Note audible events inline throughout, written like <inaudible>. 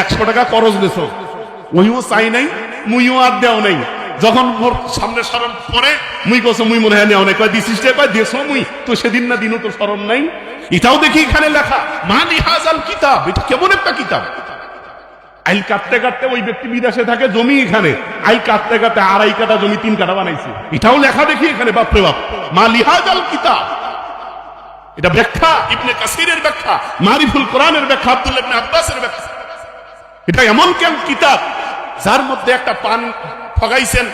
একশো টাকা খরচ দিছ। ওইও চাই নাই, মুইও আর দেও নাই। যখন মোর সামনে স্মরণ পরে মুই কছ মুই মনে হয় নেও নাই। কয়, দিছিস কয় দেশ মুই। তো সেদিন না দিনও তো স্মরণ নাই। এটাও দেখি এখানে লেখা মা নিহাজাল কিতাব। এটা কেমন একটা কিতাব? আইল কাটতে কাটতে ওই ব্যক্তি বিদেশে থাকে, জমি এখানে। আইল কাটতে কাটতে আড়াই কাটা জমি, তিন কাটা বানাইছে। এটাও লেখা দেখি এখানে, বাপরে বাপ। মা লিহাজাল কিতাব। এটা ব্যাখ্যা, ইবনে কাসিরের ব্যাখ্যা, মারিফুল কোরআনের ব্যাখ্যা, আব্দুল্লাহ ইবনে আব্বাসের ব্যাখ্যা। এটা এমন কেন কিতাব? যার মধ্যে একটা পান ঠগাইছেন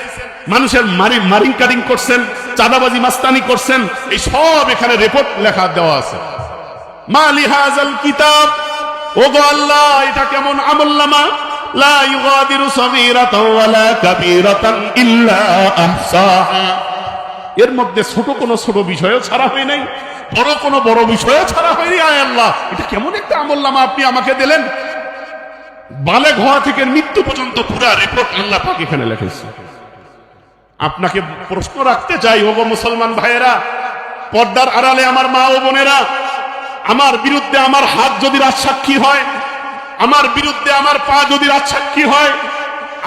মানুষের মারি, মারিং কাটিং করছেন, চাঁদাবাজি মাস্তানি করছেন, এই সব এখানে রিপোর্ট লেখা দেওয়া আছে। মা কিতাব? ও গো আল্লাহ, এটা কেমন আমলনামা লা ইউগাদিরু সগীরাতাও ওয়ালা কাবীরাতান ইল্লা আহসাহা। এর মধ্যে ছোট কোনো ছোট বিষয়ও ছাড়া হয় নাই, বড় কোনো বড় বিষয়ও ছাড়া হয়নি আয় আল্লাহ। এটা কেমন একটা আমলনামা আপনি আমাকে দিলেন? বালে ঘোয়া থেকে মৃত্যু পর্যন্ত পুরা রিপোর্ট আল্লাহ পাক এখানে লিখেছে। আপনাকে প্রশ্ন রাখতে চাই ওগো মুসলমান ভাইয়েরা, পর্দার আড়ালে আমার মা ও বোনেরা, আমার বিরুদ্ধে আমার হাত যদি রাজসাক্ষী হয়, আমার বিরুদ্ধে আমার পা যদি রাজসাক্ষী হয়,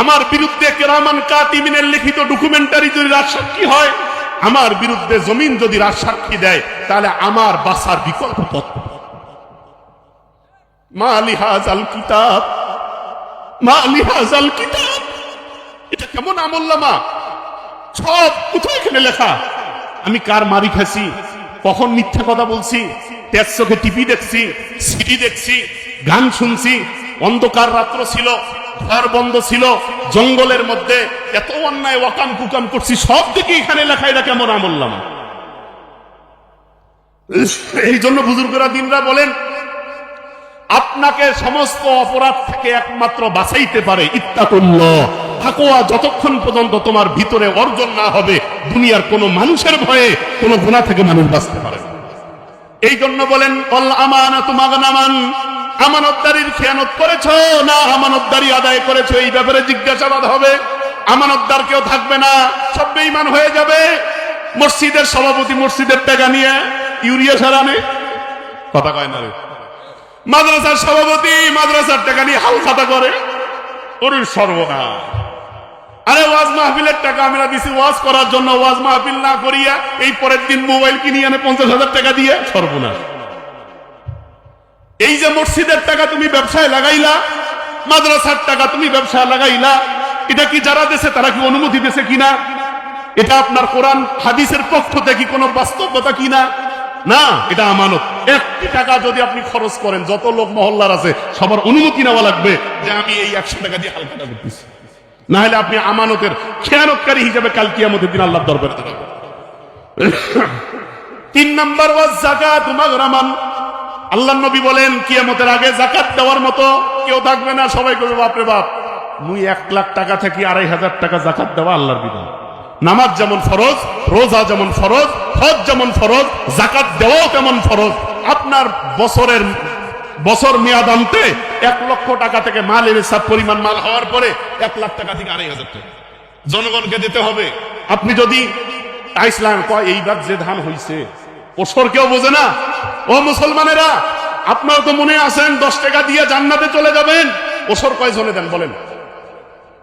আমার বিরুদ্ধে কেরামান কাতিমিনের লিখিত ডকুমেন্টারি যদি রাজসাক্ষী হয়, আমার বিরুদ্ধে জমিন যদি রাজসাক্ষী দেয়, তাহলে আমার বাসার বিকল্প পথ। মা লিহাজ আল কিতাব মা লিহাজ আল কিতাব। এটা কেমন আমল্লামা সব কোথায় এখানে লেখা? আমি কার মারি খাইছি কখন মিথ্যা কথা বলছি? তেজ চোখে টিভি দেখছি, সিডি দেখছি, গান শুনছি, অন্ধকার রাত্র ছিল, ঘর বন্ধ ছিল, জঙ্গলের মধ্যে এত অন্যায়, ওয়াকাম কুকাম করছি, সব দিকে এখানে লেখা, এটা কেমন আমল্লামা এই জন্য বুজুর্গরা দিনরা বলেন আপনাকে সমস্ত অপরাধ থেকে একমাত্র বাঁচাইতে পারে ইত্তাকুল্লাহ। তাকওয়া যতক্ষণ পর্যন্ত তোমার ভিতরে অর্জন না হবে, দুনিয়ার কোনো মানুষের ভয়ে কোনো গুণা থেকে মানুষ বাঁচতে পারে এই জন্য বলেন, অল আমানাতু মাগনামান। আমানতদারির খেয়ানত করেছ না আমানতদারি আদায় করেছ? এই ব্যাপারে জিজ্ঞাসাবাদ হবে। আমানতদার কেউ থাকবে না, সব বেঈমান হয়ে যাবে। মসজিদের সভাপতি মসজিদের টাকা নিয়ে ইউরিয়া সারানে কথা কয় না রে? মাদ্রাসার সভাপতি মাদ্রাসার টাকা নিয়ে হাল খাতা করে। ওরে সর্বনাশ আরে ওয়াজ মাহফিলের টাকা আমরা দিছি, ওয়াজ করার জন্য ওয়াজ মাহফিল না করিয়া এই পরের দিন মোবাইল কিনে আনে পঞ্চাশ হাজার টাকা দিয়ে সর্বনাশ। এই যে মসজিদের টাকা তুমি ব্যবসায় লাগাইলা, মাদ্রাসার টাকা তুমি ব্যবসায় লাগাইলা, এটা কি যারা দেশে তারা কি অনুমতি দেশে কিনা? এটা আপনার কোরআন, হাদিসের পক্ষ থেকে কোনো বাস্তবতা কিনা? না, এটা আমানত। একটি টাকা যদি আপনি খরচ করেন, যত লোক মহল্লার আছে, সবার অনুমতি নেওয়া লাগবে যে আমি এই একশো টাকা দিয়ে হালকাটা করতেছি। না হলে আপনি আমানতের খেয়ানতকারী হিসেবে কাল কিয়ামতের দিন আল্লাহ দরবারে তিন নম্বর ওয়াজ আল্লাহ নবী বলেন, কিয়ামতের আগে জাকাত দেওয়ার মতো কেউ থাকবে না। সবাই করবে বাপরে বাপ, মুই এক লাখ টাকা থেকে আড়াই হাজার টাকা জাকাত দেওয়া আল্লাহর বিধান। নামাজ যেমন ফরজ, রোজা যেমন ফরজ, হজ যেমন ফরজ জাকাত দেওয়াও তেমন ফরজ। আপনার বছরের, বছর মেয়াদ আনতে এক লক্ষ টাকা থেকে মাল এনে সব পরিমাণ মাল হওয়ার পরে এক লাখ টাকা থেকে আড়াই হাজার টাকা। জনগণকে দিতে হবে। আপনি যদি আইসলাম কয়, এইবার যে ধান হইছে, ওসর কেউ বোঝে না? ও মুসলমানেরা, আপনারা তো মনে আছেন দশ টাকা দিয়ে জান্নাতে চলে যাবেন? ওসর কয় জনে দেন বলেন?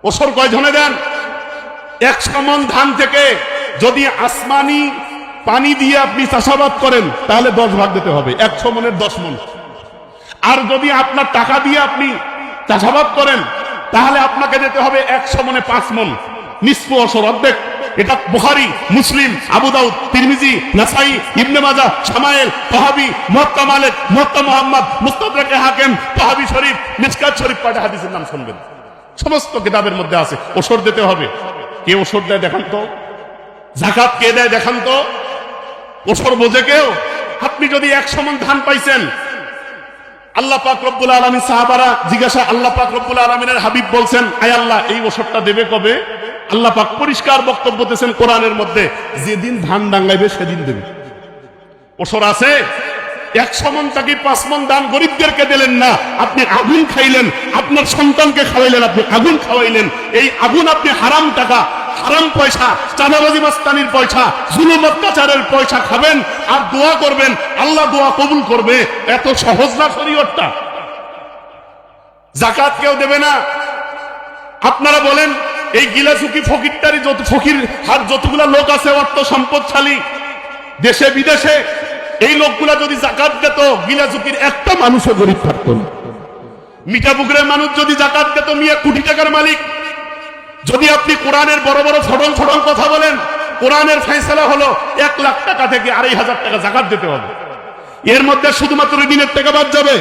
ওসর কয় জনে দেন? একশো মন ধান থেকে যদি আসমানি পানি দিয়ে আপনি চাষাবাদ করেন, তাহলে দশ ভাগ দিতে হবে। একশো মনের দশ মন। আর যদি আপনার টাকা দিয়ে আপনি চাষাবাদ করেন, তাহলে আপনাকে যেতে হবে একশো মনে পাঁচ মন। অসর অর্ধেক। এটা বুখারি, মুসলিম, আবু তিরমিজি, নাসাই, ইবনে মাজা সামায়েল তহাবি তহাবি শরীফ, মিসকাত শরীফ পাঠে হাদিসের নাম শুনবেন। সমস্ত কিতাবের মধ্যে আছে। ওষর দিতে হবে। কে ওষুধ দেয়, দেখান তো। জাকাত কে দেয়, দেখান তো। ওষর বোঝে কেউ? আপনি যদি এক সমান ধান পাইছেন, আল্লাহ পাক রব্বুল আলমী সাহাবারা জিজ্ঞাসা, আল্লাহ পাক রব্বুল আলমিনের হাবিব বলছেন, আয় আল্লাহ, এই ওষুধটা দেবে কবে? আল্লাহ পাক পরিষ্কার বক্তব্য দিয়েছেন কোরআনের মধ্যে, যেদিন ধান ডাঙ্গাইবে, সেদিন দেবে। ওষুধ আছে? এক সমান তাকে পাঁচ মন দান গরিবদেরকে দিলেন না। আপনি আগুন খাইলেন, আপনার সন্তানকে খাওয়াইলেন, আপনি আগুন খাওয়াইলেন। এই আগুন আপনি হারাম টাকা, হারাম পয়সা, চাঁদাবাজি মাস্তানির পয়সা পয়সা খাবেন আর দোয়া করবেন, আল্লাহ দোয়া কবুল করবে। এত সহজ না শরীয়তটা? জাকাত কেউ দেবে না। আপনারা বলেন, এই গিলাসুকি ফকিরটারি যত ফকির হার যতগুলা লোক আছে অর্থ সম্পদশালী। দেশে বিদেশে এই লোকগুলা যদি জাকাত দিত গিলাসুকির একটা মানুষও গরিব থাকতো না। মিঠাপুকুরের মানুষ যদি জাকাত দিত, মিয়া কোটি টাকার মালিক। যদি আপনি কোরআনের বড় বড় ফটল ফটল কথা বলেন, কোরআনের ফেসলা হলো এক লাখ টাকা থেকে আড়াই হাজার টাকা জাকাত দিতে হবে। এর মধ্যে শুধুমাত্র ঋণের টাকা বাদ যাবে।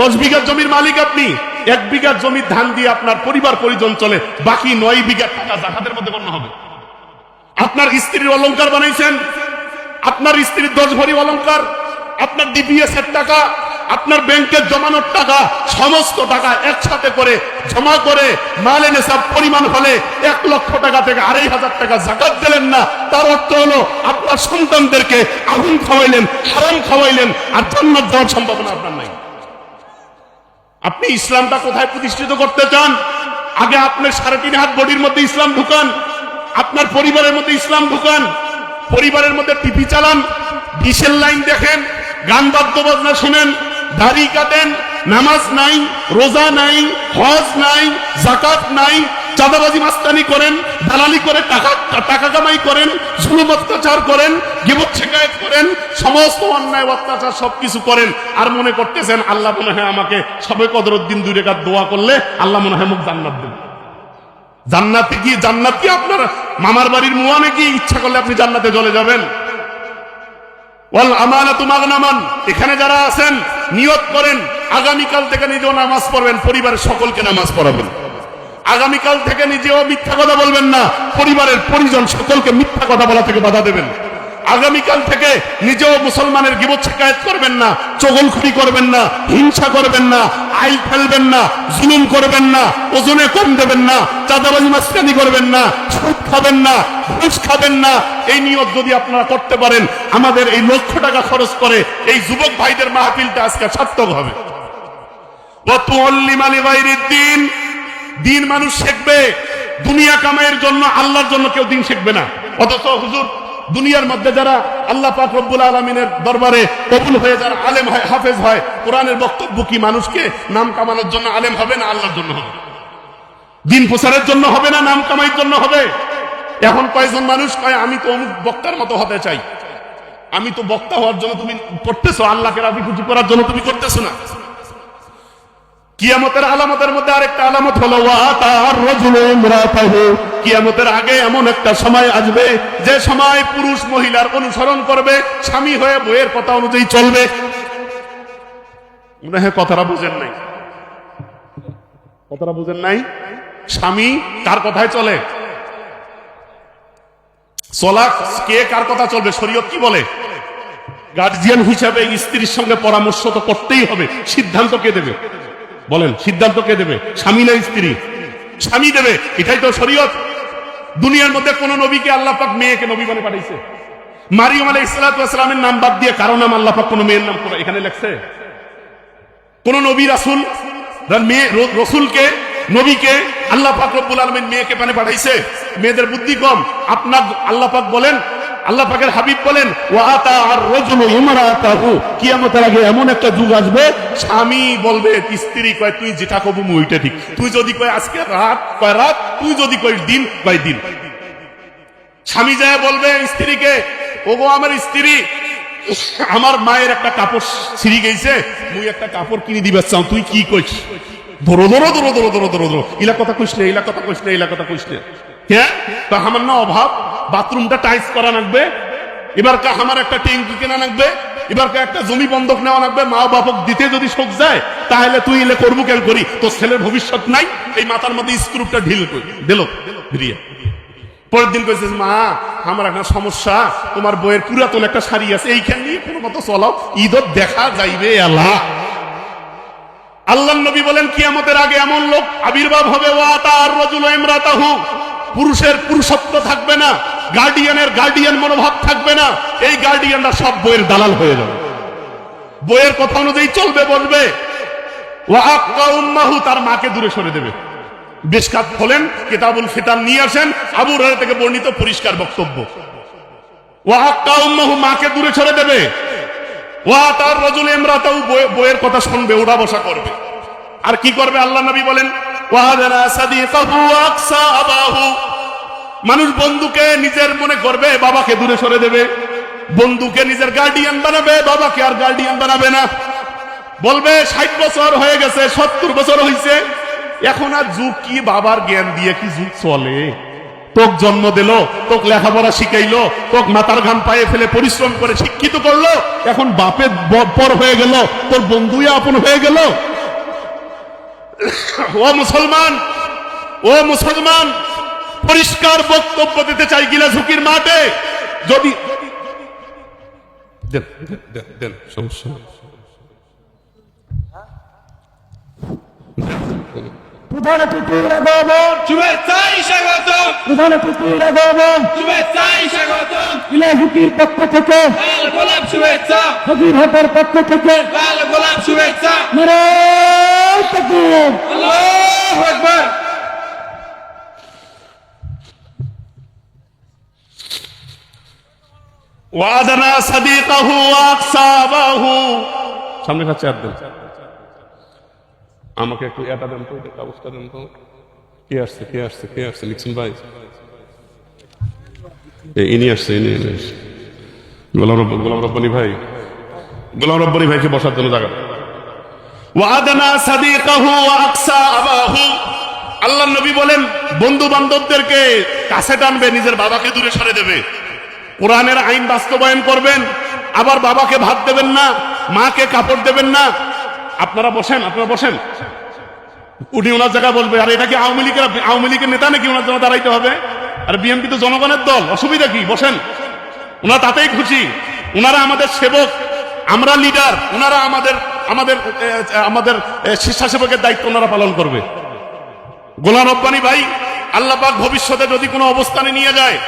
দশ বিঘা জমির মালিক আপনি। এক বিঘা জমির ধান দিয়ে আপনার পরিবার পরিজন চলে। বাকি নয় বিঘা টাকা জাকাতের মধ্যে গণ্য হবে। আপনার স্ত্রীর অলংকার বানাইছেন। আপনার স্ত্রীর দশ ভরি অলংকার, আপনার ডিপিএস এর টাকা, আপনার ব্যাংকের জমানোর টাকা, সমস্ত টাকা একসাথে করে জমা করে মাল এনে সব পরিমাণ হলে এক লক্ষ টাকা থেকে আড়াই হাজার টাকা জাকাত দিলেন না। তার অর্থ হলো আপনার সন্তানদেরকে আগুন খাওয়াইলেন, হারাম খাওয়াইলেন, আর জান্নাত দেওয়ার সম্ভাবনা আপনার নাই। আপনি ইসলামটা কোথায় প্রতিষ্ঠিত করতে চান? আগে আপনার সাড়ে তিন হাত বডির মধ্যে ইসলাম ঢুকান, আপনার পরিবারের মধ্যে ইসলাম ঢুকান পরিবারের মধ্যে টিভি চালান, ডিসেল লাইন দেখেন, গান বাদ্য বাজনা শুনেন, দাড়ি কাটেন, নামাজ নাই, রোজা নাই, হজ নাই জাকাত নাই, চাঁদাবাজি মাস্তানি করেন, দালালি করে টাকা টাকা কামাই করেন, জুলুম অত্যাচার করেন, গিবত শেখায়ত করেন, সমস্ত অন্যায় অত্যাচার সবকিছু করেন। আর মনে করতেছেন, আল্লাহ মনে হয় আমাকে সবে কদরুদ্দিন দুই রেখাত দোয়া করলে আল্লাহ মনে হয় মুখ জান্নাত দেবে। জান্নাতে গিয়ে জান্নাত কি আপনার মামার বাড়ির মুয়ানে গিয়ে ইচ্ছা করলে আপনি জান্নাতে চলে যাবেন। ওয়াল আমানাতু মাগনামান, এখানে যারা আছেন, নিয়ত করেন, আগামীকাল থেকে নিজেও নামাজ পড়বেন, পরিবারের সকলকে নামাজ পড়াবেন। আগামীকাল থেকে নিজেও মিথ্যা কথা বলবেন না, পরিবারের পরিজন সকলকে মিথ্যা কথা বলা থেকে বাধা দেবেন। আগামীকাল থেকে নিজেও মুসলমানের গিবত শিকায়ত করবেন না, চগলখুরি করবেন না, হিংসা করবেন না, আইল ফেলবেন না, জুলুম করবেন না, ওজনে কম দেবেন না, চাঁদাবাজি মাস্তানি করবেন না, সুদ খাবেন না, ঘুষ খাবেন না, এই নিয়ত যদি আপনারা করতে পারেন, আমাদের এই লক্ষ টাকা খরচ করে এই যুবক ভাইদের মাহফিলটা আজকে সার্থক হবে। দিন দিন মানুষ শিখবে, দুনিয়া কামাইয়ের জন্য, আল্লাহর জন্য কেউ দিন শিখবে না। অথচ হুজুর দুনিয়ার মধ্যে যারা আল্লাহ পাক রব্বুল আলমিনের দরবারে কবুল হয়ে যারা আলেম হয়, হাফেজ হয়, কোরআনের বক্তব্য কি মানুষকে নাম কামানোর জন্য আলেম হবে না আল্লাহর জন্য হবে? দিন প্রচারের জন্য হবে না নাম কামাইয়ের জন্য হবে? এখন কয়েকজন মানুষ কয়, আমি তো অমুক বক্তার মতো হতে চাই। আমি তো বক্তা হওয়ার জন্য তুমি করতেছো, আল্লাহকে রাজি খুশি করার জন্য তুমি করতেছো না। কিয়ামতের আলামতের মধ্যে আরেকটা আলামত হলো কিয়ামতের আগে এমন একটা সময় আসবে, যে সময় পুরুষ মহিলার অনুসরণ করবে, স্বামী হয়ে বইয়ের কথা অনুযায়ী চলবে। মনে হয় কথাটা বুঝেন নাই। কথাটা বুঝেন নাই? স্বামী কার কথায় চলে? চলা কে কার কথা চলবে? শরীয়ত কি বলে? গার্জিয়ান হিসাবে স্ত্রীর সঙ্গে পরামর্শ তো করতেই হবে। সিদ্ধান্ত কে দেবে? বলেন, সিদ্ধান্ত কে দেবে? স্বামী না স্ত্রী? স্বামী দেবে, এটাই তো শরীয়ত। দুনিয়ার মধ্যে কোন নবীকে আল্লাহ পাক মেয়েকে নবী বলে পাঠাইছে। মারিয়ম আলাই ইসলাতামের নাম বাদ দিয়ে কারও নাম আল্লাহ পাক কোন মেয়ের নাম করে এখানে লেখছে, কোন নবী রাসুল মেয়ে রসুলকে, নবীকে আল্লাহ পাক রব্বুল আলমিন মেয়েকে পানে পাঠাইছে। মেয়েদের বুদ্ধি কম। আপনার আল্লাহ পাক বলেন আল্লাহ পাকের হাবিব বলেন, ওয়াতা আর রজুল ইমরাতাহু। কিয়ামতের আগে এমন একটা যুগ আসবে, স্বামী বলবে, স্ত্রী কয়, তুই যেটা কবু ওইটা ঠিক। তুই যদি কয় আজকে রাত, কয় রাত, তুই যদি কয় দিন কয় দিন। স্বামী যায় বলবে, স্ত্রীকে, ওগো আমার স্ত্রী, আমার মায়ের একটা কাপড় ছিঁড়ি গেছে, মুই একটা কাপড় কিনে দিবে চাও, তুই কি কইস? ধরো ধরো ধরো ধরো ধরো ধরো ইলা কথা কইস না, ইলা কথা কইস না, ইলা কথা কইস না। হ্যাঁ তা আমার না অভাব। বাথরুমটা টাইস করা লাগবে। এবার কা আমার একটা ট্যাঙ্কি কেনা লাগবে। এবার কা একটা জমি বন্ধক নেওয়া লাগবে। মা বাপক দিতে যদি শোক যায়, তাহলে তুই এলে করব কেন করি? তোর ছেলের ভবিষ্যৎ নাই। এই মাথার মধ্যে স্ক্রুপটা ঢিল দিল পরের দিন কইছিস মা, আমার একটা সমস্যা। তোমার বইয়ের পুরাতন একটা শাড়ি আছে, এইখান নিয়ে কোনো মতো চলাও। ঈদত দেখা যাইবে, আল্লাহ। আল্লাহ নবী বলেন, কিয়ামতের আগে এমন লোক আবির্ভাব হবে। ওয়া তার রজুল ইমরাতাহু। পুরুষের পুরুষত্ব থাকবে না। গার্ডিয়ানের গার্ডিয়ান মনোভাব থাকবে না। এই গার্ডিয়ানরা সব বইয়ের দালাল হয়ে যাবে। বইয়ের কথা অনুযায়ী চলবে, বলবে। তার মাকে দূরে সরে দেবে। বেশকাত হলেন কিতাবুল ফিতান নিয়ে আসেন। আবু হুরায়রা থেকে বর্ণিত পরিষ্কার বক্তব্য। ওয়া উম্মাহু, মাকে দূরে সরে দেবে। ওয়া তার রজুল বইয়ের কথা শুনবে, ওড়া বসা করবে। আর কি করবে আল্লাহ নবী বলেন ওয়াহাদানা সাদিকাহু আকসা আবাহু। মানুষ বন্ধুকে নিজের মনে করবে, বাবাকে দূরে সরে দেবে। বন্ধুকে নিজের গার্ডিয়ান বানাবে, বাবাকে আর গার্ডিয়ান বানাবে না। বলবে, ষাট বছর হয়ে গেছে, সত্তর বছর হয়েছে এখন আর যুগ কি বাবার জ্ঞান দিয়ে কি যুগ চলে? তোক জন্ম দিল, তোক লেখাপড়া শিখাইলো, তোক মাতার ঘাম পায়ে ফেলে পরিশ্রম করে শিক্ষিত করল। এখন বাপের পর হয়ে গেল, তোর বন্ধুই আপন হয়ে গেল। ও মুসলমান ও মুসলমান পরিষ্কার বক্তব্য দিতে চাই গিলা ঝুঁকির মাঠে। যদি পক্ষ থেকে। লাল গোলাপ শুভেচ্ছা। ফকিরহাটের পক্ষ থেকে। লাল গোলাপ শুভেচ্ছা। ওয়াদানা সাদিকাহু আকসাবাহু। সামনে কাছে আর দেন আমাকে একটু এটা দেন তো এটা কাগজটা দেন তো। কে আসছে কে আসছে কে আসছে? লিখছেন ভাই। ইনি আসছে ইনি ইনি আসছে। গোলাম রব্ব গোলাম রব্বানি ভাই। গোলাম রব্বানি ভাইকে বসার জন্য জায়গা। দেন। ওয়াদানা সাদিকাহু আকসা আবাহু আল্লাহ নবী বলেন বন্ধু বান্ধবদেরকে কাছে টানবে নিজের বাবাকে দূরে সরে দেবে। কোরআনের আইন বাস্তবায়ন করবেন, আবার বাবাকে ভাত দেবেন না, মাকে কাপড় দেবেন না। আপনারা বসেন আপনারা বসেন। উনি ওনার জায়গায় বলবে, আর, এটা কি আওয়ামী লীগের আওয়ামী লীগের নেতা নাকি ওনার জন্য দাঁড়াইতে হবে? আর, বিএনপি তো জনগণের দল, অসুবিধা কি? বসেন। ওনারা তাতেই খুশি। ওনারা আমাদের সেবক, আমরা লিডার, ওনারা আমাদের আমাদের আমাদের স্বেচ্ছাসেবকের দায়িত্ব ওনারা পালন করবে। গোলাম রব্বানি ভাই আল্লাহ পাক ভবিষ্যতে যদি কোনো অবস্থানে নিয়ে যায়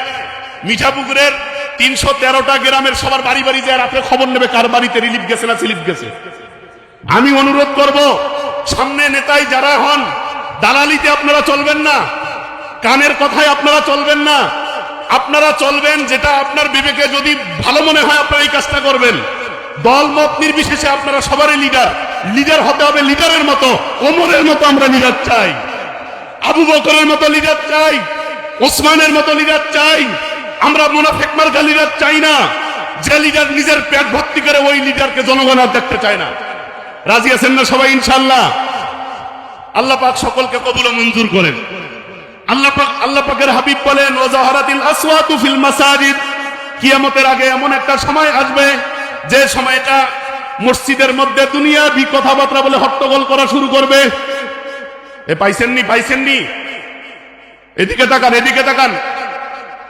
মিঠাপুকুরের তিনশো তেরোটা গ্রামের সবার বাড়ি বাড়ি যায়, রাত্রে খবর নেবে কার বাড়িতে রিলিফ গেছে না সিলিপ গেছে। আমি অনুরোধ করব, সামনে নেতাই যারা হন, দালালিতে আপনারা চলবেন না, কানের কথায় আপনারা চলবেন না, আপনারা চলবেন যেটা আপনার বিবেকে যদি ভালো মনে হয় আপনারা এই কাজটা করবেন। দল মত নির্বিশেষে আপনারা সবারই লিডার লিডার হতে হবে লিডারের মতো, ওমরের মতো আমরা লিডার চাই, আবু বকরের মতো লিডার চাই, ওসমানের মতো লিডার চাই আমরা মুনাফেক মার্কা লিডার চাই না। যে লিডার নিজের পেট ভর্তি করে ওই লিডারকে জনগণ আর দেখতে চায় না। রাজি আছেন না সবাই ইনশাল্লাহ আল্লাহ পাক সকলকে কবুল মঞ্জুর করেন। আল্লাহ পাক, আল্লাহ পাকের হাবিব বলেন ওয়াজাহারাতিল আসওয়াতু ফিল মাসাজিদ। কিয়ামতের আগে এমন একটা সময় আসবে, যে সময়টা মসজিদের মধ্যে দুনিয়া বি কথাবার্তা বলে হট্টগোল করা শুরু করবে। এ পাইছেননি পাইছেননি এদিকে তাকান এদিকে তাকান।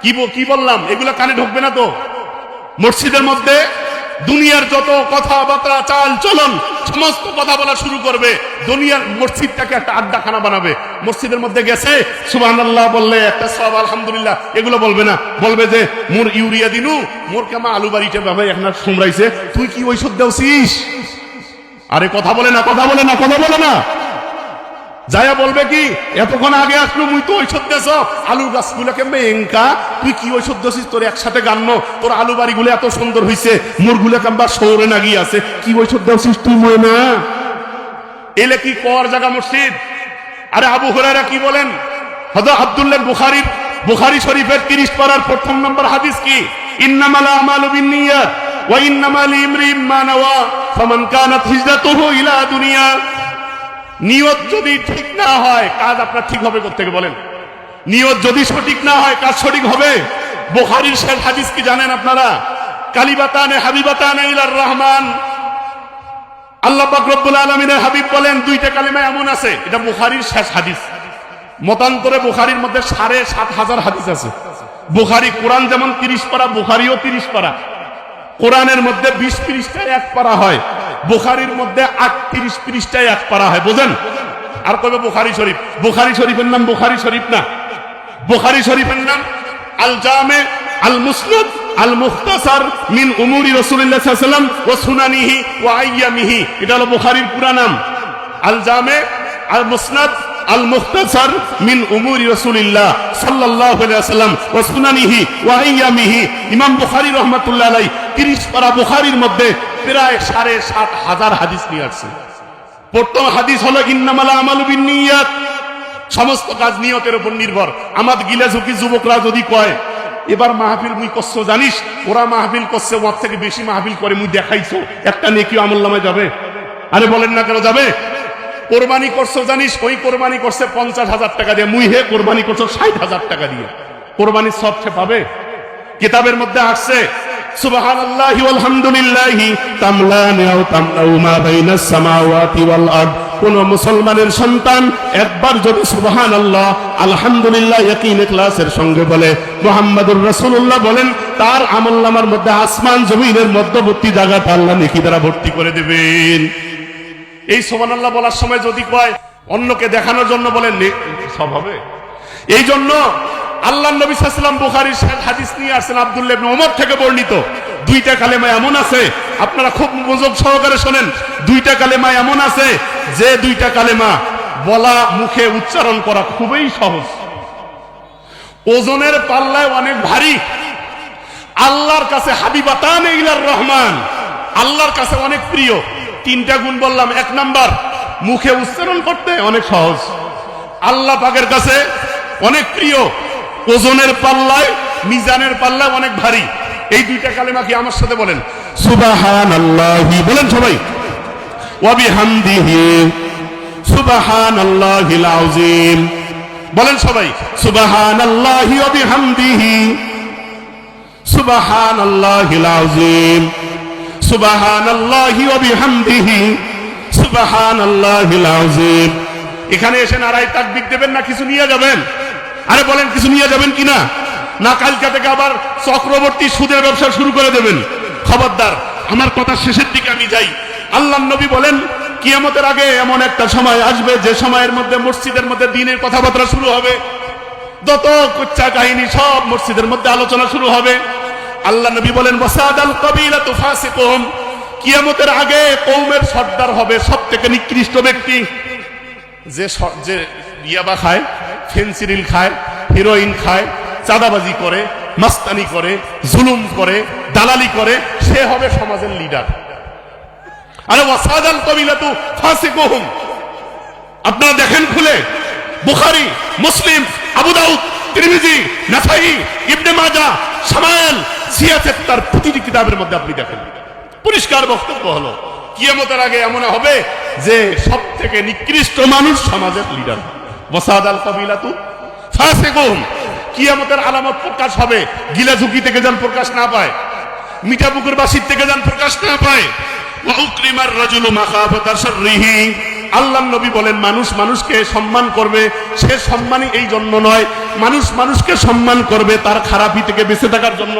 কি কি বললাম? এগুলো কানে ঢুকবে না তো? মসজিদের মধ্যে দুনিয়ার যত কথাবার্তা, চাল, চলন, সমস্ত কথা বলা শুরু করবে। দুনিয়ার মসজিদটাকে একটা আড্ডাখানা বানাবে। মসজিদের মধ্যে গেছে, সুবহানাল্লাহ বললে একটা সব আলহামদুলিল্লাহ। এগুলো বলবে না। বলবে যে, মোর ইউরিয়া দিনু মোর কেমা আলু বাড়িটা ভাবে এখন সুমরাইছে তুই কি ঐষধ দেওছিস? আরে কথা বলে না, কথা বলে না, কথা বলে না। যায়া বলবে কি, এতক্ষণ আগে আসলো, মুই তো ঐষধ দেছ আলু গাছগুলো কেমবে এঙ্কা তুই কি ঐষধ দেছিস? তোর একসাথে গান্ন তোর আলু বাড়িগুলো এত সুন্দর হইছে মোরগুলো কেমবা সৌরে নাগি আছে। কি ঐষধ দেছিস তুই মই না এলে কি কর জায়গা মসজিদ? আরে আবু হুরায়রা কি বলেন? হযরত আব্দুল্লাহ বুখারীর, বুখারি শরীফের 30 পারার প্রথম নম্বর হাদিস কি? ইন্নামাল আমালু বিন্নিয়াত, ওয়া ইন্নামা লিমরিম মা নাওয়া, ফামান কানাত হিজরাতুহু ইলা দুনিয়া। নিয়ত যদি ঠিক না হয়, কাজ আপনার ঠিক হবে থেকে বলেন। নিয়ত যদি সঠিক না হয়, কাজ সঠিক হবে। বোখারির শেষ হাদিস কি জানেন আপনারা? কালিবাতানে হাবিবাতানে ইলার রহমান। আল্লাহ পাক রব্বুল আলমিনের হাবিব বলেন, দুইটা কালিমা এমন আছে, এটা বুখারির শেষ হাদিস। মতান্তরে বুখারির মধ্যে সাড়ে সাত হাজার হাদিস আছে। বুখারি কোরআন যেমন তিরিশ পারা, বুখারিও তিরিশ পারা। কোরআনের মধ্যে বিশ তিরিশটা এক পারা হয়। বুখারির মধ্যে আটত্রিশ পৃষ্ঠায় এক পারা হয়, বোঝেন? আর কবে বুখারি শরীফ? বুখারি শরীফের নাম বুখারি শরীফ না। বুখারি শরীফের নাম আল জামে আল মুসনাদ আল মিন উমুরি সুনানিহি আইয়ামিহি। এটা হলো বুখারীর পুরা নাম। আল জামে আল মুসনাদ আল মুখতাসার মিন উমুরি রাসূলিল্লাহ সাল্লাল্লাহু আলাইহি ওয়াসাল্লাম ওয়া সুনানিহি ওয়া আইয়ামিহি। ইমাম বুখারী রাহমাতুল্লাহ আলাইহি 30 পারা বুখারীর মধ্যে প্রায় সাড়ে সাত হাজার হাদিস নিয়ে আসছে। প্রথম হাদিস হলো, ইন্নামালা আমালু সমস্ত কাজ নিয়তের উপর নির্ভর। আমাদ গিলা ঝুঁকি যুবকরা যদি কয়, এবার মাহফিল মুই করছ, জানিস? ওরা মাহফিল করছে ওর থেকে বেশি মাহফিল করে মুই দেখাইছো। একটা নেকি আমল নামে যাবে? আরে বলেন না কেন যাবে? কোরবানি করছ, জানিস? ওই কোরবানি করছে পঞ্চাশ হাজার টাকা দিয়ে। মুই হে কোরবানি করছ ষাট হাজার টাকা দিয়ে। কোরবানির সব পাবে? কিতাবের মধ্যে আসছে কোন মুসলমানের সন্তান একবার যদি সুবহানাল্লাহ, আলহামদুলিল্লাহ ইয়াকিন ইখলাসের সঙ্গে বলে, মুহাম্মাদুর রাসূলুল্লাহ বলেন, তার আমলনামার মধ্যে আসমান জমিনের মধ্যবর্তী জায়গাটা আল্লাহ নেকি দ্বারা ভর্তি করে দেবেন। এই সুবহানাল্লাহ বলার সময় যদি কয়, অন্যকে দেখানোর জন্য বলেন সব হবে। এই জন্য আল্লাহ নবী সাল্লাম বুখারীর হাদিস নিয়ে আসছেন আব্দুল্লাহ ওমর থেকে বর্ণিত। দুইটা কালেমা এমন আছে, আপনারা খুব মনোযোগ সহকারে শোনেন, দুইটা কালেমা এমন আছে, যে দুইটা কালেমা বলা, মুখে উচ্চারণ করা খুবই সহজ। ওজনের পাল্লায় অনেক ভারী। আল্লাহর কাছে হাবিবাতান ইলার রহমান। আল্লাহর কাছে অনেক প্রিয়। তিনটা গুণ বললাম, এক নাম্বার, মুখে উচ্চারণ করতে অনেক সহজ। আল্লাহ পাকের কাছে অনেক প্রিয়। ওজনের পাল্লায়, মিজানের পাল্লায় অনেক ভারী। এই দুইটা কালেমা কি আমার সাথে বলেন? সুবাহান আল্লাহি বলেন সবাই। ওয়াবিহামদিহি। সুবাহান আল্লাহিল বলেন সবাই। সুবাহান আল্লাহি ওয়াবিহামদিহি। সুবাহান আল্লাহিল আযীম। সুবাহান আল্লাহি ওয়াবিহামদিহি। সুবাহান আল্লাহিল আযীম। এখানে এসে নারায় তাকবির দেবেন না কিছু নিয়ে যাবেন? আরে বলেন, কিছু নিয়ে যাবেন কিনা? না, কালকা থেকে আবার চক্রবর্তী সুদের ব্যবসা শুরু করে দেবেন। খবরদার, আমার কথা শেষের দিকে আমি যাই। আল্লাহ নবী বলেন, কিয়ামতের আগে এমন একটা সময় আসবে, যে সময়ের মধ্যে মসজিদের মধ্যে দিনের কথাবার্তা শুরু হবে। যত কুচ্চা কাহিনী সব মসজিদের মধ্যে আলোচনা শুরু হবে। আল্লাহ নবী বলেন কবিলা কিয়ামতের আগে কৌমের সর্দার হবে সব থেকে নিকৃষ্ট ব্যক্তি। যে যে ইয়াবা খায় ফেন্সিডিল খায় হিরোইন খায়, চাঁদাবাজি করে, মাস্তানি করে, জুলুম করে, দালালি করে, সে হবে সমাজের লিডার আরে ওয়াসাদ আল কবিলা তু ফাসিকুহুম। আপনারা দেখেন খুলে, বুখারি, মুসলিম, আবু দাউদ, তিরমিজি, নাসাই, ইবনে মাজা সামায়েল সিয়াসের তার প্রতিটি কিতাবের মধ্যে আপনি দেখেন। পরিষ্কার বক্তব্য হলো, কিয়ামতের আগে এমন হবে যে সব থেকে নিকৃষ্ট মানুষ সমাজের লিডার ওয়াসাদ আল আলামত প্রকাশ হবে গিলা ঝুঁকি থেকে যেন প্রকাশ না পায়, মিঠাপুকুর বাসির থেকে যেন প্রকাশ না পায়। ওয়া উকরিমার রাজুলু মাখাফাতা শাররিহি। আল্লাহ নবী বলেন, মানুষ মানুষকে সম্মান করবে, সে সম্মানই এই জন্য নয়, মানুষ মানুষকে সম্মান করবে তার খারাপি থেকে বেঁচে থাকার জন্য।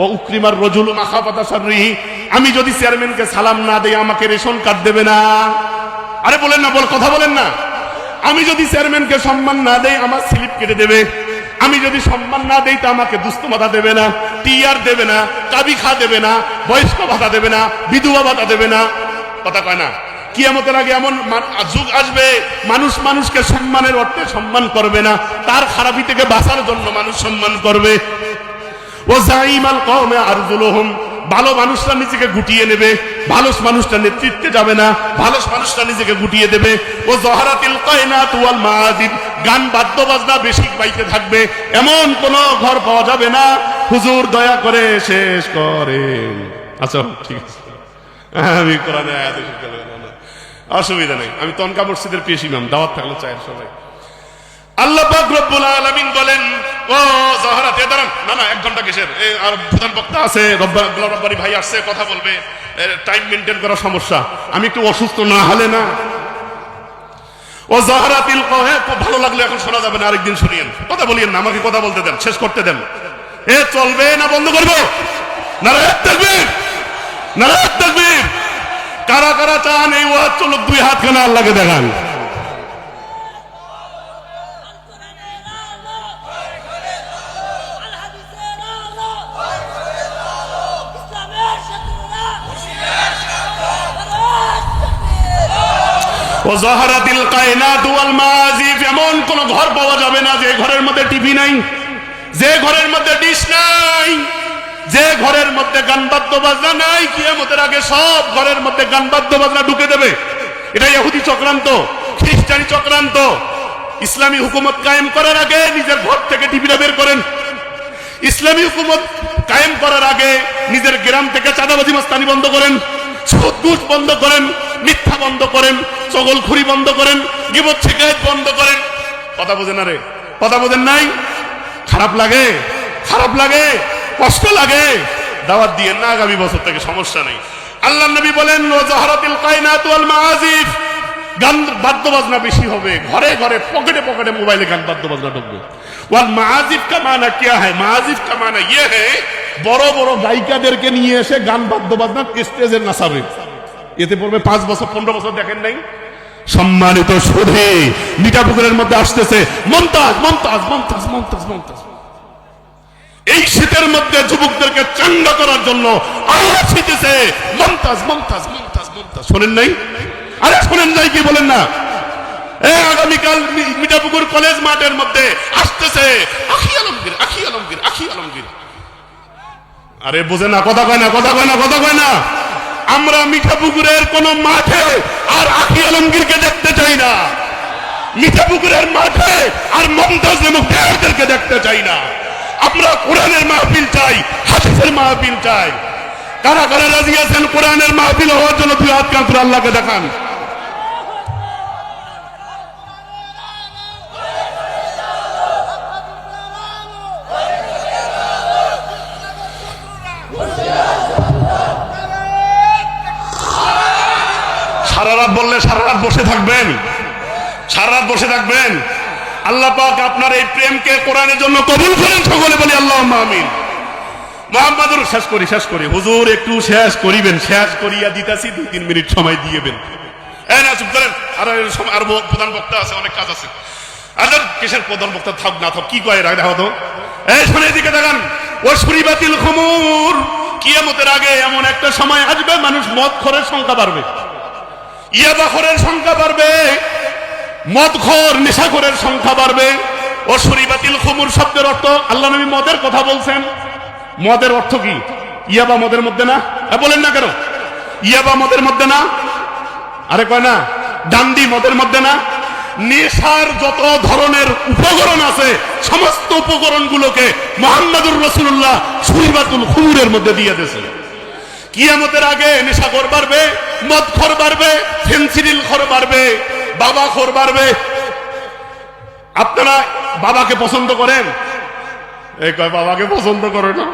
ও উকরিমার রজুল মাখাপাতা সারিহি আমি যদি চেয়ারম্যানকে সালাম না দেই, আমাকে রেশন কার্ড দেবে না। আরে বলেন না, বল, কথা বলেন না। আমি যদি চেয়ারম্যানকে সম্মান না দেই, আমার স্লিপ কেটে দেবে। আমি যদি সম্মান না দেই, তা আমাকে দুস্থ ভাতা দেবে না। টিআর দেবে না, কাবি খা দেবে না, বয়স্ক ভাতা দেবে না, বিধবা ভাতা দেবে না। কথা কয় না? কিয়ামতের আগে এমন যুগ আসবে, মানুষ মানুষকে সম্মানের অর্থে সম্মান করবে না। তার খারাপি থেকে বাঁচার জন্য মানুষ সম্মান করবে। ও জাইমাল কওমে আরজুলুহুম। ভালো মানুষরা নিজেকে গুটিয়ে নেবে, ভালো মানুষটা নেতৃত্বে যাবে না, ভালো মানুষটা নিজেকে গুটিয়ে দেবে। ও জহারাতিল কায়নাত ওয়াল মাআদিব গান বাদ্য বাজনা বেশি বাইতে থাকবে, এমন কোন ঘর পাওয়া যাবে না। হুজুর দয়া করে শেষ করে আচ্ছা ঠিক আছে। আমি কোরআনে আয়াত। অসুবিধা নেই। আমি তনকা মসজিদের পেশ ইমাম দাওয়াত থাকল চায়ের সবাই আল্লাহ পাক রব্বুল আলামিন বলেন ও দাঁড়ান। না না, এক ঘণ্টা কিসের? আর প্রধান বক্তা আছে, রব্বা- গোলাম রব্বানি ভাই আসছে, কথা বলবে। টাইম মেনটেন সমস্যা। আমি একটু অসুস্থ, না হলে না। ও জাহারাতিল কহে খুব ভালো লাগল, এখন শোনা যাবে না, আরেকদিন শুনিয়েন। কথা বলিয়েন না, আমাকে কথা বলতে দেন, শেষ করতে দেন। এ, চলবে না, বন্ধ করব? না তাকবীর না তাকবীর। কারা কারা চান এই ওয়াজ চলুক, দুই হাত খানা আল্লাহকে দেখান। ও জহারাতিল কায়নাত ওয়াল মাজিফ এমন কোন ঘর পাওয়া যাবে না যে ঘরের মধ্যে টিভি নাই, যে ঘরের মধ্যে ডিশ নাই, যে ঘরের মধ্যে গান বাদ্য বাজনা নাই, কিয়ামতের আগে সব ঘরের মধ্যে গান বাদ্য বাজনা ঢুকে দেবে। এটা ইহুদি চক্রান্ত, খ্রিস্টানি চক্রান্ত। ইসলামী হুকুমত কায়েম করার আগে নিজের ঘর থেকে টিভিটা বের করেন। ইসলামী হুকুমত কায়েম করার আগে নিজের গ্রাম থেকে চাঁদাবাজি মাস্তানি বন্ধ করেন। সুদ বন্ধ করেন, মিথ্যা বন্ধ করেন চগলখুরি বন্ধ করেন, গিবত শিকায়ত বন্ধ করেন। কথা বোঝেন না কথা বোঝেন নাই? খারাপ লাগে? খারাপ লাগে? কষ্ট লাগে? দাওয়াত দিয়ে না আগামী বছর থেকে সমস্যা নেই। আল্লাহ নবী বলেন, ও জহরাতিল কায়নাত ওয়াল মাআজিফ। গান বাদ্য বাজনা বেশি হবে। ঘরে ঘরে পকেটে পকেটে মোবাইলে গান বাদ্য বাজনা ঢুকবে। ওয়াল মাআজিফ কা মানা কিয়া है মাআজিফ কা মানা ইয়ে है বড় বড় গায়িকাদেরকে নিয়ে এসে গান বাদ্য বাজনা স্টেজে নাচাবে এতে পড়বে পাঁচ বছর, পনেরো বছর দেখেন নাই? সম্মানিত সুধে মিঠাপুকুরের মধ্যে আসতেছে, মমতাজ মমতাজ মমতাজ মমতাজ মমতাজ। এই শীতের মধ্যে যুবকদেরকে চাঙ্গা করার জন্য আলমগীর আখি আলমগীর। আরে বোঝে না, কথা কয় না, কথা কয় না, কথা কয় না। আমরা মিঠাপুকুরের কোন মাঠে আর আখি আলমগীরকে দেখতে চাই না। মিঠাপুকুরের মাঠে আর মমতাজ নামক দেখতে চাই না। আমরা কোরআনের মাহফিল চাই, হাদিসের মাহফিল চাই। কারা কারা রাজি আছেন কোরআনের মাহফিল হওয়ার জন্য দুই হাত কাঁকুর আল্লাহকে দেখান? সারা বললে সারা রাত বসে থাকবেন। সারা রাত বসে থাকবেন। আল্লাহ পাক আপনার এই প্রেমকে কোরআনের জন্য কবুল করেন সকলে বলি আল্লাহ আমিন। মোহাম্মদুর শেষ করি শেষ করি। হুজুর, একটু শেষ করিবেন, শেষ করিয়া দিতাছি দুই তিন মিনিট সময় দিয়েবেন এই না, চুপ করেন। আর আর প্রধান বক্তা আছে, অনেক কাজ আছে। আর কিসের প্রধান বক্তা? থাক না, থাক। কি কয় রাখ দেখো তো। এই শুনে দিকে দেখান ও সুরিবাতিল খুমুর। কিয়ামতের আগে এমন একটা সময় আসবে, মানুষ মদ খরের সংখ্যা বাড়বে। ইয়াবাখরের সংখ্যা বাড়বে মদখর নেশাখরের সংখ্যা বাড়বে। ও শরীবাতিল খুমুর শব্দের অর্থ, আল্লাহ নবী মদের কথা বলছেন। মদের অর্থ কি? ইয়াবা মদের মধ্যে না? বলেন না কেন? ইয়াবা মদের মধ্যে না? আরে কয় না, ডান্ডি মদের মধ্যে না? নেশার যত ধরনের উপকরণ আছে, সমস্ত উপকরণগুলোকে মোহাম্মদুর রসুল্লাহ সুরিবাতুল খুমুরের মধ্যে দিয়ে দিয়েছে। কিয়ামতের আগে নেশাখোর বাড়বে, মদ খোর বাড়বে ফেন্সিডিল খোর বাড়বে, বাবা খোর বাড়বে। আপনারা বাবাকে পছন্দ করেন? এই কয়, বাবাকে পছন্দ করে না।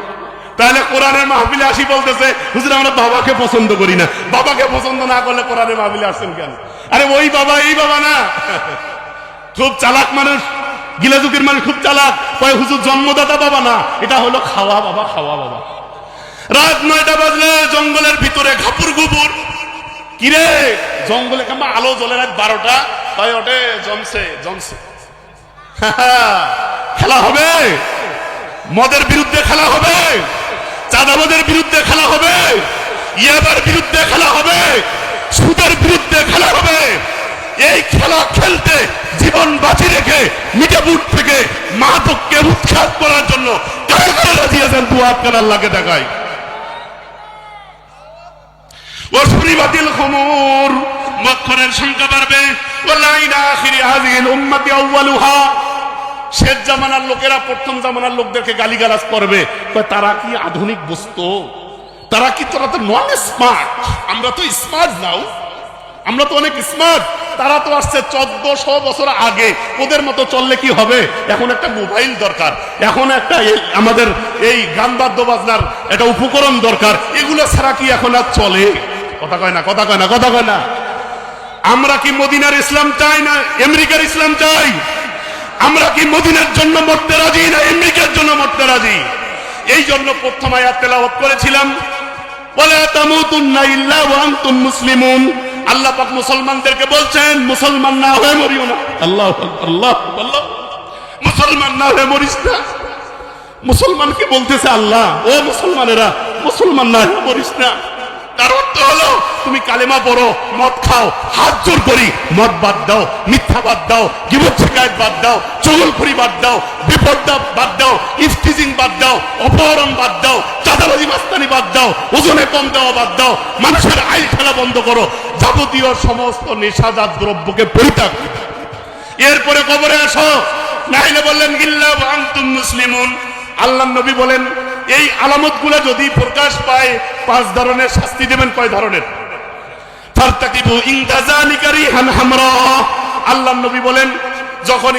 তাহলে কোরআনের মাহফিলে আসি বলতেছে, হুজুর, আমরা বাবাকে পছন্দ করি না। বাবাকে পছন্দ না করলে কোরআনের মাহফিলে আসেন কেন? আরে ওই বাবা, এই বাবা না। খুব চালাক মানুষ, গিলাজুকের মানুষ খুব চালাক। কয়, হুজুর, জন্মদাতা বাবা না। এটা হলো খাওয়া বাবা খাওয়া বাবা। রাত নয়টা বাজলে জঙ্গলের ভিতরে ঘাপুর গুপুর কিরে জঙ্গলে কেমন আলো জ্বলে রাত বারোটা? তাই ওটে জমছে জমছে। <laughs> খেলা হবে। মদের বিরুদ্ধে খেলা হবে। চাঁদাবাদের বিরুদ্ধে খেলা হবে। ইয়াবার বিরুদ্ধে খেলা হবে। সুদের বিরুদ্ধে খেলা হবে। এই খেলা খেলতে জীবন বাঁচি রেখে মিঠাপুর থেকে মাদককে উৎখাত করার জন্য কারা কারা রাজি আছেন দু কার আল্লাহকে দেখায়। সংখ্যা বাড়বে শেষ জামানার লোকেরা প্রথম জামানার লোকদেরকে গালিগালাজ করবে। তারা কি আধুনিক বস্তু? তারা কি, তোরা তো নন স্মার্ট আমরা তো স্মার্ট নাও আমরা তো অনেক স্মার্ট তারা তো আসছে চোদ্দশো বছর আগে। ওদের মতো চললে কি হবে? এখন একটা মোবাইল দরকার। এখন একটা আমাদের এই গান বাদ্য বাজনার একটা উপকরণ দরকার। এগুলো ছাড়া কি এখন আর চলে? কথা কয় না, কথা কয় না, কথা কয় না। আমরা কি মদিনার ইসলাম চাই না আমেরিকার ইসলাম চাই? আমরা কি মদিনার জন্য মরতে রাজি না আমেরিকার জন্য মরতে রাজি? এই জন্য প্রথম আয়াত তেলাওয়াত করেছিলাম, ওয়ালা তামুতুন্না ইল্লা ওয়া আনতুম মুসলিমুন। আল্লাহ পাক মুসলমানদেরকে বলছেন, মুসলমান না হয়ে মরিও না। আল্লাহ আল্লাহ আল্লাহ মুসলমান না হয়ে মরিস না। মুসলমানকে বলতেছে আল্লাহ, ও মুসলমানেরা, মুসলমান না হয়ে মরিস না। তার অর্থ হলো, তুমি কালেমা পড়ো, মদ খাও, হাত জোর করি, মদ বাদ দাও, মিথ্যা বাদ দাও, গিবত শিকায়ত বাদ দাও চগলখুরি বাদ দাও বিপদটা বাদ দাও ইফটিজিং বাদ দাও, অপহরণ বাদ দাও, চাঁদাবাজি, মাস্তানি বাদ দাও, ওজনে কম দেওয়া বাদ দাও, মানুষের আইল খেলা বন্ধ করো, যাবতীয় সমস্ত নেশাজাত দ্রব্যকে পরিত্যাগ। এরপরে কবরে আসো, নাইলে বললেন গিল্লা আন্তুম মুসলিমুন আল্লাহ নবী বলেন এই আলামতগুলো যদি প্রকাশ পায়, পাঁচ ধরনের শাস্তি দেবেন, কয় ধরনের? আল্লাহ নবী বলেন যখন